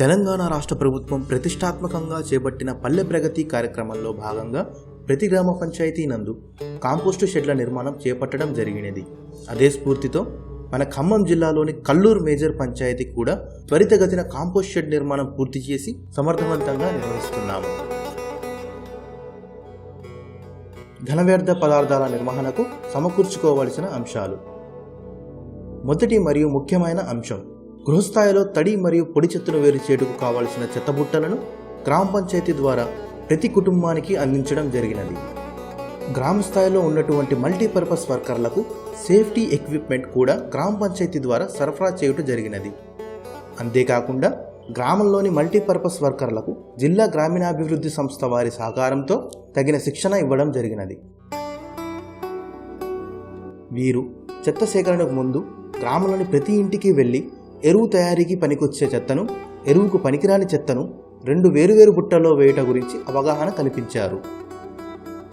తెలంగాణ రాష్ట్ర ప్రభుత్వం ప్రతిష్టాత్మకంగా చేపట్టిన పల్లె ప్రగతి కార్యక్రమంలో భాగంగా ప్రతి గ్రామ పంచాయతీ నందు కాంపోస్టు షెడ్ల నిర్మాణం చేపట్టడం జరిగినది. అదే స్ఫూర్తితో మన ఖమ్మం జిల్లాలోని కల్లూరు మేజర్ పంచాయతీ కూడా త్వరితగతిన కాంపోస్ట్ షెడ్ నిర్మాణం పూర్తి చేసి సమర్థవంతంగా నిర్వహిస్తున్నాము. ఘన వ్యర్థ పదార్థాల నిర్వహణకు సమకూర్చుకోవలసిన అంశాలు. మొదటి మరియు ముఖ్యమైన అంశం గృహస్థాయిలో తడి మరియు పొడి చెత్తను వేరు చేయటకు కావలసిన చెత్తబుట్టలను గ్రామ పంచాయతీ ద్వారా ప్రతి కుటుంబానికి అందించడం జరిగినది. గ్రామ స్థాయిలో ఉన్నటువంటి మల్టీపర్పస్ వర్కర్లకు సేఫ్టీ ఎక్విప్మెంట్ కూడా గ్రామ పంచాయతీ ద్వారా సరఫరా చేయుట జరిగినది. అంతేకాకుండా గ్రామంలోని మల్టీపర్పస్ వర్కర్లకు జిల్లా గ్రామీణాభివృద్ధి సంస్థ వారి సహకారంతో తగిన శిక్షణ ఇవ్వడం జరిగినది. వీరు చెత్త సేకరణకు ముందు గ్రామంలోని ప్రతి ఇంటికి వెళ్ళి ఎరువు తయారీకి పనికొచ్చే చెత్తను ఎరువుకు పనికిరాని చెత్తను రెండు వేరువేరు బుట్టల్లో వేయట గురించి అవగాహన కల్పించారు.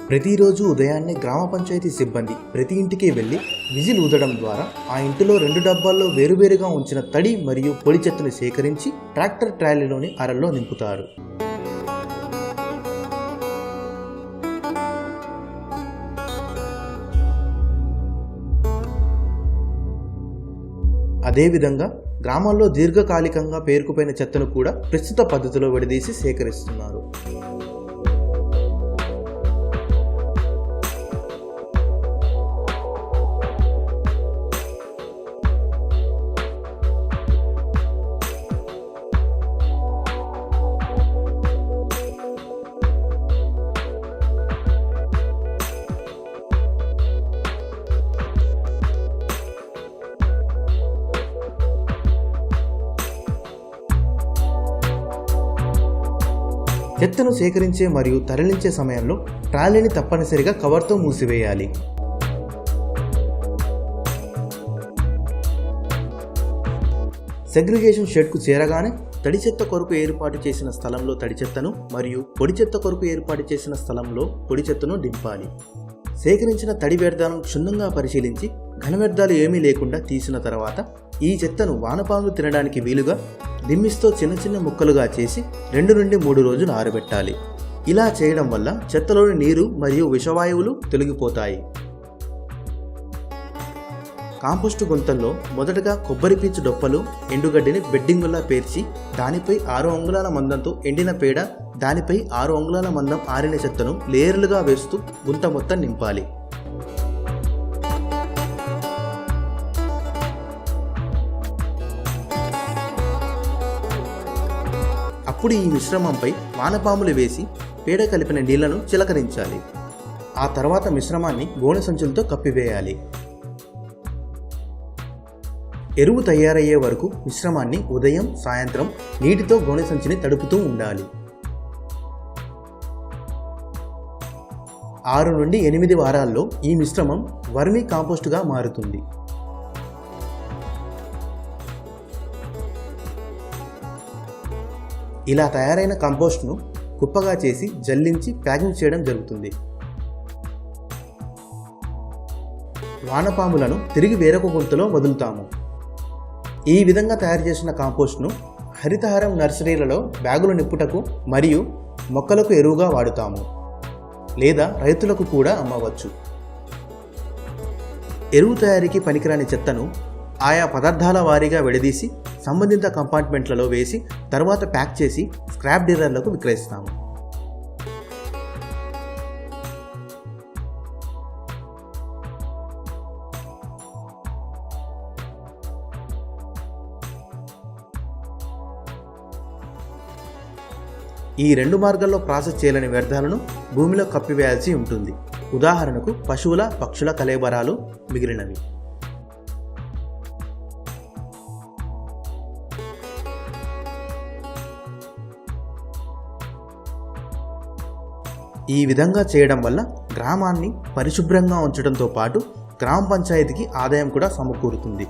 ప్రతిరోజు ఉదయాన్నే గ్రామ పంచాయతీ సిబ్బంది ప్రతి ఇంటికి వెళ్ళి విజిల్ ఊదడం ద్వారా ఆ ఇంటిలో రెండు డబ్బాల్లో వేరువేరుగా ఉంచిన తడి మరియు పొడి చెత్తను సేకరించి ట్రాక్టర్ ట్రాలీలోని అరల్లో నింపుతారు. అదేవిధంగా గ్రామాల్లో దీర్ఘకాలికంగా పేరుకుపోయిన చెత్తను కూడా ప్రస్తుత పద్ధతిలో విడదీసి సేకరిస్తున్నారు. చెత్తను సేకరించే మరియు తరలించే సమయంలో ట్రాలీని తప్పనిసరిగా కవర్తో మూసివేయాలి. సెగ్రిగేషన్ షెడ్కు చేరగానే తడి చెత్త కొరకు ఏర్పాటు చేసిన స్థలంలో తడి చెత్తను మరియు పొడి చెత్త కొరకు ఏర్పాటు చేసిన స్థలంలో పొడి చెత్తను దింపాలి. సేకరించిన తడి వ్యర్థాలను క్షుణ్ణంగా పరిశీలించి ఘన వ్యర్థాలు ఏమీ లేకుండా తీసిన తర్వాత ఈ చెత్తను వానపాములు తినడానికి వీలుగా దిమ్మిస్తో చిన్న చిన్న ముక్కలుగా చేసి రెండు నుండి మూడు రోజులు ఆరబెట్టాలి. ఇలా చేయడం వల్ల చెత్తలోని నీరు మరియు విషవాయువులు తొలగిపోతాయి. కాంపోస్టు గుంతల్లో మొదటగా కొబ్బరి పీచు డొప్పలు ఎండుగడ్డిని బెడ్డింగులా పేర్చి దానిపై ఆరు అంగుళాల మందంతో ఎండిన పేడ దానిపై ఆరు అంగుళాల మందం ఆరిన చెత్తను లేయర్లుగా వేస్తూ గుంత మొత్తం నింపాలి. అప్పుడు ఈ మిశ్రమంపై వానపాములు వేసి పేడ కలిపిన నీళ్ళను చిలకరించాలి. ఆ తర్వాత మిశ్రమాన్ని గోనె సంచులతో కప్పివేయాలి. ఎరువు తయారయ్యే వరకు మిశ్రమాన్ని ఉదయం సాయంత్రం నీటితో గోనె సంచిని తడుపుతూ ఉండాలి. ఆరు నుండి ఎనిమిది వారాల్లో ఈ మిశ్రమం వర్మీ కాంపోస్టుగా మారుతుంది. ఇలా తయారైన కంపోస్ట్ను కుప్పగా చేసి జల్లించి ప్యాకింగ్ చేయడం జరుగుతుంది. వానపాములను తిరిగి వేరొక గుంతలో వదులుతాము. ఈ విధంగా తయారు చేసిన కాంపోస్ట్ను హరితహారం నర్సరీలలో బ్యాగులు నిప్పుటకు మరియు మొక్కలకు ఎరువుగా వాడుతాము లేదా రైతులకు కూడా అమ్మవచ్చు. ఎరువు తయారీకి పనికిరాని చెత్తను ఆయా పదార్థాల వారీగా విడదీసి సంబంధిత కంపార్ట్మెంట్లలో వేసి తర్వాత ప్యాక్ చేసి స్క్రాప్ డీలర్లకు విక్రయిస్తాము. ఈ రెండు మార్గాల్లో ప్రాసెస్ చేయలేని వ్యర్థాలను భూమిలో కప్పివేయాల్సి ఉంటుంది. ఉదాహరణకు పశువుల పక్షుల కలేబరాలు మిగిలినవి. ఈ విధంగా చేయడం వల్ల గ్రామాన్ని పరిశుభ్రంగా ఉంచడంతో పాటు గ్రామ పంచాయతీకి ఆదాయం కూడా సమకూరుతుంది.